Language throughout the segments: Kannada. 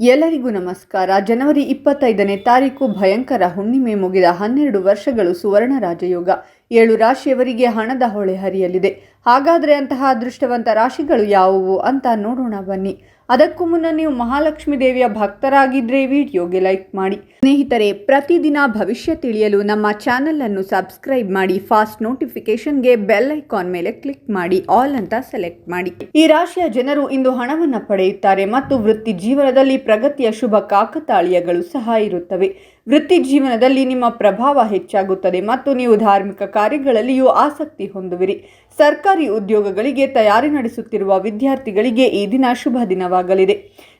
ಎಲ್ಲರಿಗೂ ನಮಸ್ಕಾರ. ಜನವರಿ ಇಪ್ಪತ್ತೈದನೇ ತಾರೀಕು ಭಯಂಕರ ಹುಣ್ಣಿಮೆ ಮುಗಿದ ಹನ್ನೆರಡು ವರ್ಷಗಳು ಸುವರ್ಣ ರಾಜಯೋಗ. ಏಳು ರಾಶಿಯವರಿಗೆ ಹಣದ ಹೊಳೆ ಹರಿಯಲಿದೆ. ಹಾಗಾದರೆ ಅಂತಹ ಅದೃಷ್ಟವಂತ ರಾಶಿಗಳು ಯಾವುವು ಅಂತ ನೋಡೋಣ ಬನ್ನಿ. ಅದಕ್ಕೂ ಮುನ್ನ ನೀವು ಮಹಾಲಕ್ಷ್ಮಿ ದೇವಿಯ ಭಕ್ತರಾಗಿದ್ದರೆ ವಿಡಿಯೋಗೆ ಲೈಕ್ ಮಾಡಿ. ಸ್ನೇಹಿತರೆ, ಪ್ರತಿದಿನ ಭವಿಷ್ಯ ತಿಳಿಯಲು ನಮ್ಮ ಚಾನೆಲ್ ಅನ್ನು ಸಬ್ಸ್ಕ್ರೈಬ್ ಮಾಡಿ, ಫಾಸ್ಟ್ ನೋಟಿಫಿಕೇಶನ್ಗೆ ಬೆಲ್ ಐಕಾನ್ ಮೇಲೆ ಕ್ಲಿಕ್ ಮಾಡಿ, ಆಲ್ ಅಂತ ಸೆಲೆಕ್ಟ್ ಮಾಡಿ. ಈ ರಾಶಿಯ ಜನರು ಇಂದು ಹಣವನ್ನು ಪಡೆಯುತ್ತಾರೆ ಮತ್ತು ವೃತ್ತಿ ಜೀವನದಲ್ಲಿ ಪ್ರಗತಿಯ ಶುಭ ಕಾಕತಾಳೀಯಗಳು ಸಹ ಇರುತ್ತವೆ. ವೃತ್ತಿ ಜೀವನದಲ್ಲಿ ನಿಮ್ಮ ಪ್ರಭಾವ ಹೆಚ್ಚಾಗುತ್ತದೆ ಮತ್ತು ನೀವು ಧಾರ್ಮಿಕ ಕಾರ್ಯಗಳಲ್ಲಿಯೂ ಆಸಕ್ತಿ ಹೊಂದುವಿರಿ. ಸರ್ಕಾರಿ ಉದ್ಯೋಗಗಳಿಗೆ ತಯಾರಿ ನಡೆಸುತ್ತಿರುವ ವಿದ್ಯಾರ್ಥಿಗಳಿಗೆ ಈ ದಿನ ಶುಭ ದಿನವಾಗಲಿದೆ.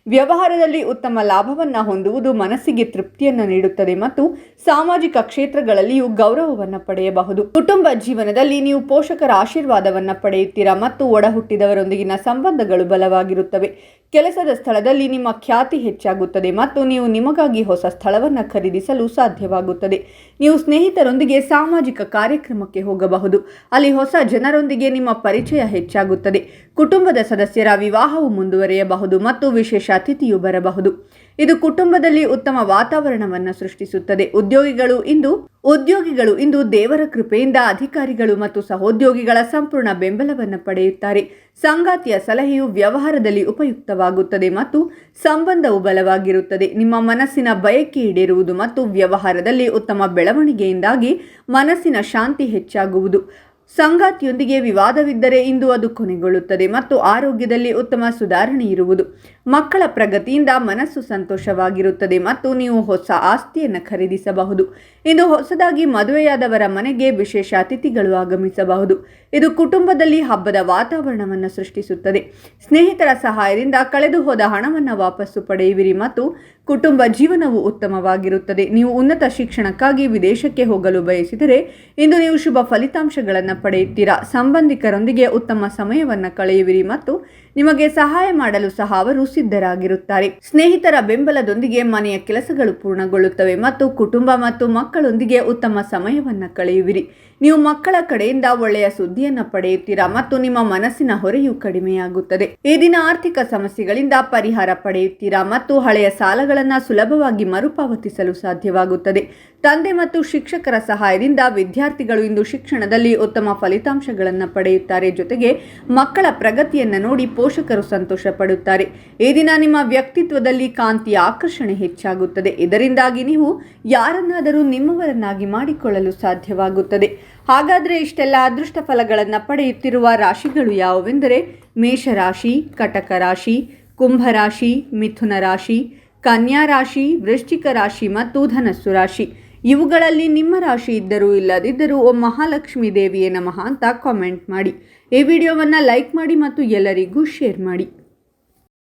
ವ್ಯವಹಾರದಲ್ಲಿ ಉತ್ತಮ ಲಾಭವನ್ನು ಹೊಂದುವುದು ಮನಸ್ಸಿಗೆ ತೃಪ್ತಿಯನ್ನು ನೀಡುತ್ತದೆ ಮತ್ತು ಸಾಮಾಜಿಕ ಕ್ಷೇತ್ರಗಳಲ್ಲಿಯೂ ಗೌರವವನ್ನು ಪಡೆಯಬಹುದು. ಕುಟುಂಬ ಜೀವನದಲ್ಲಿ ನೀವು ಪೋಷಕರ ಆಶೀರ್ವಾದವನ್ನು ಪಡೆಯುತ್ತೀರಾ ಮತ್ತು ಒಡಹುಟ್ಟಿದವರೊಂದಿಗಿನ ಸಂಬಂಧಗಳು ಬಲವಾಗಿರುತ್ತವೆ. ಕೆಲಸದ ಸ್ಥಳದಲ್ಲಿ ನಿಮ್ಮ ಖ್ಯಾತಿ ಹೆಚ್ಚಾಗುತ್ತದೆ ಮತ್ತು ನೀವು ನಿಮಗಾಗಿ ಹೊಸ ಸ್ಥಳವನ್ನು ಖರೀದಿಸಲು ಸಾಧ್ಯವಾಗುತ್ತದೆ. ನೀವು ಸ್ನೇಹಿತರೊಂದಿಗೆ ಸಾಮಾಜಿಕ ಕಾರ್ಯಕ್ರಮಕ್ಕೆ ಹೋಗಬಹುದು. ಅಲ್ಲಿ ಹೊಸ ಜನರೊಂದಿಗೆ ನಿಮ್ಮ ಪರಿಚಯ ಹೆಚ್ಚಾಗುತ್ತದೆ. ಕುಟುಂಬದ ಸದಸ್ಯರ ವಿವಾಹವು ಮುಂದುವರಿಯಬಹುದು ಮತ್ತು ವಿಶೇಷ ಅತಿಥಿಯು ಬರಬಹುದು. ಇದು ಕುಟುಂಬದಲ್ಲಿ ಉತ್ತಮ ವಾತಾವರಣವನ್ನು ಸೃಷ್ಟಿಸುತ್ತದೆ. ಉದ್ಯೋಗಿಗಳು ಇಂದು ಉದ್ಯೋಗಿಗಳು ಇಂದು ದೇವರ ಕೃಪೆಯಿಂದ ಅಧಿಕಾರಿಗಳು ಮತ್ತು ಸಹೋದ್ಯೋಗಿಗಳ ಸಂಪೂರ್ಣ ಬೆಂಬಲವನ್ನು ಪಡೆಯುತ್ತಾರೆ. ಸಂಗಾತಿಯ ಸಲಹೆಯು ವ್ಯವಹಾರದಲ್ಲಿ ಉಪಯುಕ್ತವಾಗುತ್ತದೆ ಮತ್ತು ಸಂಬಂಧವು ಬಲವಾಗಿರುತ್ತದೆ. ನಿಮ್ಮ ಮನಸ್ಸಿನ ಬಯಕೆ ಈಡೇರುವುದು ಮತ್ತು ವ್ಯವಹಾರದಲ್ಲಿ ಉತ್ತಮ ಬೆಳವಣಿಗೆಯಿಂದಾಗಿ ಮನಸ್ಸಿನ ಶಾಂತಿ ಹೆಚ್ಚಾಗುವುದು. ಸಂಗಾತಿಯೊಂದಿಗೆ ವಿವಾದವಿದ್ದರೆ ಇಂದು ಅದು ಕೊನೆಗೊಳ್ಳುತ್ತದೆ ಮತ್ತು ಆರೋಗ್ಯದಲ್ಲಿ ಉತ್ತಮ ಸುಧಾರಣೆ ಇರುವುದು. ಮಕ್ಕಳ ಪ್ರಗತಿಯಿಂದ ಮನಸ್ಸು ಸಂತೋಷವಾಗಿರುತ್ತದೆ ಮತ್ತು ನೀವು ಹೊಸ ಆಸ್ತಿಯನ್ನು ಖರೀದಿಸಬಹುದು. ಇಂದು ಹೊಸದಾಗಿ ಮದುವೆಯಾದವರ ಮನೆಗೆ ವಿಶೇಷ ಅತಿಥಿಗಳು ಆಗಮಿಸಬಹುದು. ಇದು ಕುಟುಂಬದಲ್ಲಿ ಹಬ್ಬದ ವಾತಾವರಣವನ್ನು ಸೃಷ್ಟಿಸುತ್ತದೆ. ಸ್ನೇಹಿತರ ಸಹಾಯದಿಂದ ಕಳೆದು ಹೋದ ಹಣವನ್ನು ವಾಪಸ್ಸು ಪಡೆಯುವಿರಿ ಮತ್ತು ಕುಟುಂಬ ಜೀವನವು ಉತ್ತಮವಾಗಿರುತ್ತದೆ. ನೀವು ಉನ್ನತ ಶಿಕ್ಷಣಕ್ಕಾಗಿ ವಿದೇಶಕ್ಕೆ ಹೋಗಲು ಬಯಸಿದರೆ ಇಂದು ನೀವು ಶುಭ ಫಲಿತಾಂಶಗಳನ್ನು ಪಡೆಯುತ್ತೀರಾ. ಸಂಬಂಧಿಕರೊಂದಿಗೆ ಉತ್ತಮ ಸಮಯವನ್ನು ಕಳೆಯುವಿರಿ ಮತ್ತು ನಿಮಗೆ ಸಹಾಯ ಮಾಡಲು ಸಹ ಅವರು ಸಿದ್ಧರಾಗಿರುತ್ತಾರೆ. ಸ್ನೇಹಿತರ ಬೆಂಬಲದೊಂದಿಗೆ ಮನೆಯ ಕೆಲಸಗಳು ಪೂರ್ಣಗೊಳ್ಳುತ್ತವೆ ಮತ್ತು ಕುಟುಂಬ ಮತ್ತು ಮಕ್ಕಳೊಂದಿಗೆ ಉತ್ತಮ ಸಮಯವನ್ನು ಕಳೆಯುವಿರಿ. ನೀವು ಮಕ್ಕಳ ಕಡೆಯಿಂದ ಒಳ್ಳೆಯ ಸುದ್ದಿಯನ್ನು ಪಡೆಯುತ್ತೀರಾ ಮತ್ತು ನಿಮ್ಮ ಮನಸ್ಸಿನ ಹೊರೆಯು ಕಡಿಮೆಯಾಗುತ್ತದೆ. ಈ ದಿನ ಆರ್ಥಿಕ ಸಮಸ್ಯೆಗಳಿಂದ ಪರಿಹಾರ ಪಡೆಯುತ್ತೀರಾ ಮತ್ತು ಹಳೆಯ ಸಾಲಗಳನ್ನು ಸುಲಭವಾಗಿ ಮರುಪಾವತಿಸಲು ಸಾಧ್ಯವಾಗುತ್ತದೆ. ತಂದೆ ಮತ್ತು ಶಿಕ್ಷಕರ ಸಹಾಯದಿಂದ ವಿದ್ಯಾರ್ಥಿಗಳು ಇಂದು ಶಿಕ್ಷಣದಲ್ಲಿ ಉತ್ತಮ ಫಲಿತಾಂಶಗಳನ್ನು ಪಡೆಯುತ್ತಾರೆ. ಜೊತೆಗೆ ಮಕ್ಕಳ ಪ್ರಗತಿಯನ್ನು ನೋಡಿ ಪೋಷಕರು ಸಂತೋಷ ಪಡುತ್ತಾರೆ ಈ ದಿನ ನಿಮ್ಮ ವ್ಯಕ್ತಿತ್ವದಲ್ಲಿ ಕಾಂತಿಯ ಆಕರ್ಷಣೆ ಹೆಚ್ಚಾಗುತ್ತದೆ. ಇದರಿಂದಾಗಿ ನೀವು ಯಾರನ್ನಾದರೂ ನಿಮ್ಮವರನ್ನಾಗಿ ಮಾಡಿಕೊಳ್ಳಲು ಸಾಧ್ಯವಾಗುತ್ತದೆ. ಹಾಗಾದರೆ ಇಷ್ಟೆಲ್ಲ ಅದೃಷ್ಟ ಫಲಗಳನ್ನು ಪಡೆಯುತ್ತಿರುವ ರಾಶಿಗಳು ಯಾವುವೆಂದರೆ ಮೇಷರಾಶಿ ಕಟಕ ರಾಶಿ ಕುಂಭರಾಶಿ ಮಿಥುನ ರಾಶಿ ಕನ್ಯಾ ರಾಶಿ, ವೃಶ್ಚಿಕ ರಾಶಿ ಮತ್ತು ಧನಸ್ಸು ರಾಶಿ. ಇವುಗಳಲ್ಲಿ ನಿಮ್ಮ ರಾಶಿ ಇದ್ದರೂ ಇಲ್ಲದಿದ್ದರೂ ಓ ಮಹಾಲಕ್ಷ್ಮಿ ದೇವಿಯೇ ನಮಃ ಅಂತ ಕಾಮೆಂಟ್ ಮಾಡಿ. ಈ ವಿಡಿಯೋವನ್ನು ಲೈಕ್ ಮಾಡಿ ಮತ್ತು ಎಲ್ಲರಿಗೂ ಶೇರ್ ಮಾಡಿ.